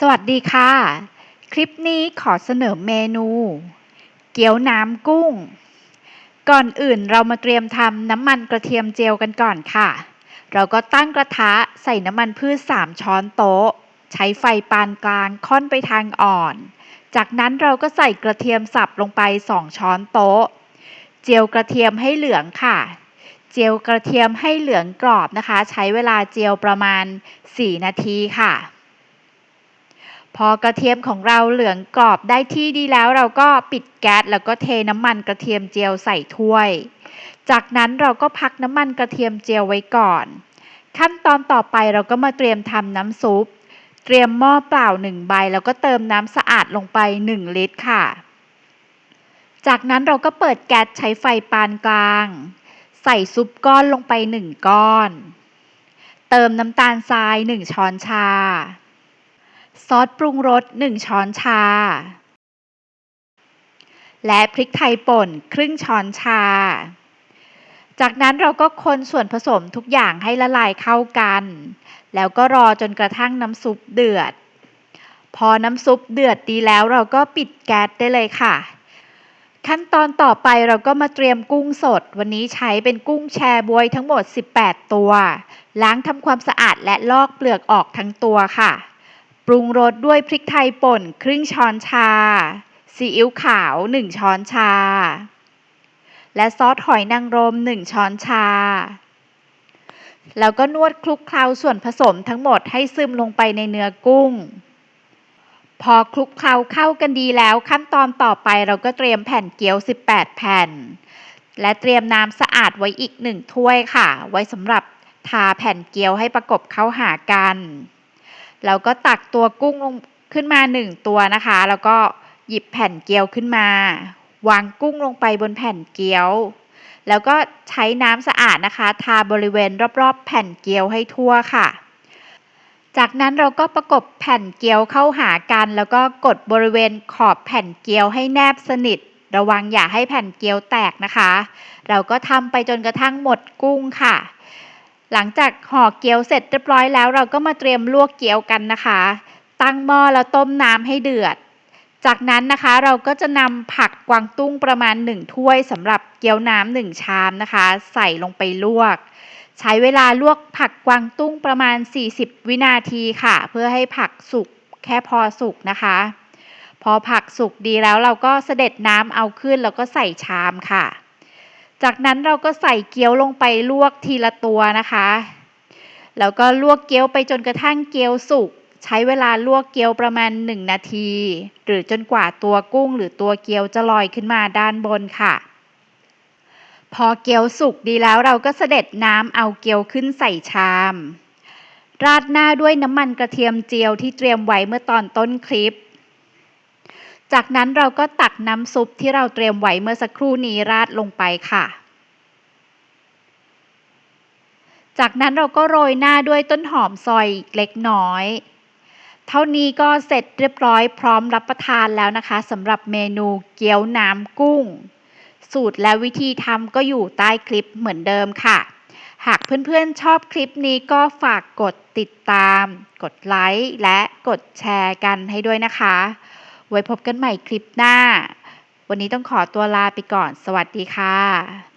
สวัสดีค่ะ คลิปนี้ขอเสนอเมนู เกี๊ยวน้ำกุ้ง ก่อนอื่นเรามาเตรียมทำน้ำมันกระเทียมเจียวกันก่อนค่ะ เราก็ตั้งกระทะใส่น้ำมันพืช 3 ช้อนโต๊ะ ใช้ไฟปานกลางค่อนไปทางอ่อน จากนั้นเราก็ใส่กระเทียมสับลงไป 2 ช้อนโต๊ะ เจียวกระเทียมให้เหลืองค่ะ เจียวกระเทียมให้เหลืองกรอบนะคะ ใช้เวลาเจียวประมาณ 4 นาทีค่ะ พอกระเทียมของเราเหลืองกรอบได้ที่ดีแล้วเราก็ปิดแก๊สแล้วก็เทน้ำมันกระเทียมเจียวใส่ถ้วย จากนั้นเราก็พักน้ำมันกระเทียมเจียวไว้ก่อน ขั้นตอนต่อไปเราก็มาเตรียมทำน้ำซุป เตรียมหม้อเปล่า1ใบ แล้วก็เติมน้ำสะอาดลงไป 1 ลิตรค่ะ จากนั้นเราก็เปิดแก๊สใช้ไฟปานกลาง ใส่ซุปก้อนลงไป 1 ก้อน เติมน้ำตาลทราย 1 ช้อนชา ซอสปรุงรส1ช้อนชา และพริกไทยป่นครึ่งช้อนชา จากนั้นเราก็คนส่วนผสมทุกอย่างให้ละลายเข้ากัน แล้วก็รอจนกระทั่งน้ำซุปเดือด พอน้ำซุปเดือดดีแล้วเราก็ปิดแก๊สได้เลยค่ะ ขั้นตอนต่อไปเราก็มาเตรียมกุ้งสด วันนี้ใช้เป็นกุ้งแชบวยทั้งหมด 18 ตัว ล้างทำความสะอาดและลอกเปลือกออกทั้งตัวค่ะ ปรุงรสด้วยพริกไทยป่นครึ่งช้อนชา ซีอิ๊วขาว 1 ช้อนชา และซอสหอยนางรม 1 ช้อนชา แล้วก็นวดคลุกเคล้าส่วนผสมทั้งหมดให้ซึมลงไปในเนื้อกุ้ง พอคลุกเคล้าเข้ากันดีแล้วขั้นตอนต่อไปเราก็เตรียมแผ่นเกี๊ยว 18 แผ่น และเตรียมน้ำสะอาดไว้อีกหนึ่งถ้วยค่ะ ไว้สำหรับทาแผ่นเกี๊ยวให้ประกบเข้าหากัน แล้วก็ตักตัวกุ้งลงขึ้นมาหนึ่งตัวนะคะ แล้วก็หยิบแผ่นเกี๊ยวขึ้นมา วางกุ้งลงไปบนแผ่นเกี๊ยว แล้วก็ใช้น้ำสะอาดนะคะ ทาบริเวณรอบๆ แผ่นเกี๊ยวให้ทั่วค่ะ จากนั้นเราก็ประกบแผ่นเกี๊ยวเข้าหากัน แล้วก็กดบริเวณขอบแผ่นเกี๊ยวให้แนบสนิท ระวังอย่าให้แผ่นเกี๊ยวแตกนะคะ เราก็ทำไปจนกระทั่งหมดกุ้งค่ะ หลังจากห่อเกี๊ยวเสร็จเรียบร้อยแล้วเราก็มาเตรียมลวกเกี๊ยวกันนะคะ ตั้งหม้อแล้วต้มน้ำให้เดือด จากนั้นนะคะเราก็จะนำผักกวางตุ้งประมาณ 1 ถ้วยสำหรับเกี๊ยวน้ำหนึ่งชามนะคะ ใส่ลงไปลวก ใช้เวลาลวกผักกวางตุ้งประมาณ 40 วินาทีค่ะ เพื่อให้ผักสุกแค่พอสุกนะคะ พอผักสุกดีแล้วเราก็เสด็จน้ำเอาขึ้นแล้วก็ใส่ชามค่ะ จากนั้นเราก็ใส่เกี๊ยวลงไปลวกทีละตัวนะคะ แล้วก็ลวกเกี๊ยวไปจนกระทั่งเกี๊ยวสุก ใช้เวลาลวกเกี๊ยวประมาณ 1 นาที หรือจนกว่าตัวกุ้งหรือตัวเกี๊ยวจะลอยขึ้นมาด้านบนค่ะ พอเกี๊ยวสุกดีแล้วเราก็เสด็จน้ำเอาเกี๊ยวขึ้นใส่ชาม ราดหน้าด้วยน้ำมันกระเทียมเจียวที่เตรียมไว้เมื่อตอนต้นคลิป จากนั้นเราก็ตักน้ำซุปที่เราเตรียมไว้เมื่อสักครู่นี้ราดลงไปค่ะ จากนั้นเราก็โรยหน้าด้วยต้นหอมซอยเล็กน้อย เท่านี้ก็เสร็จเรียบร้อยพร้อมรับประทานแล้วนะคะสำหรับเมนูเกี๊ยวน้ำกุ้ง สูตรและวิธีทำก็อยู่ใต้คลิปเหมือนเดิมค่ะ หากเพื่อนๆชอบคลิปนี้ก็ฝากกดติดตาม กดไลค์และกดแชร์กันให้ด้วยนะคะ ไว้พบกันใหม่คลิปหน้า วันนี้ต้องขอตัวลาไปก่อน สวัสดีค่ะ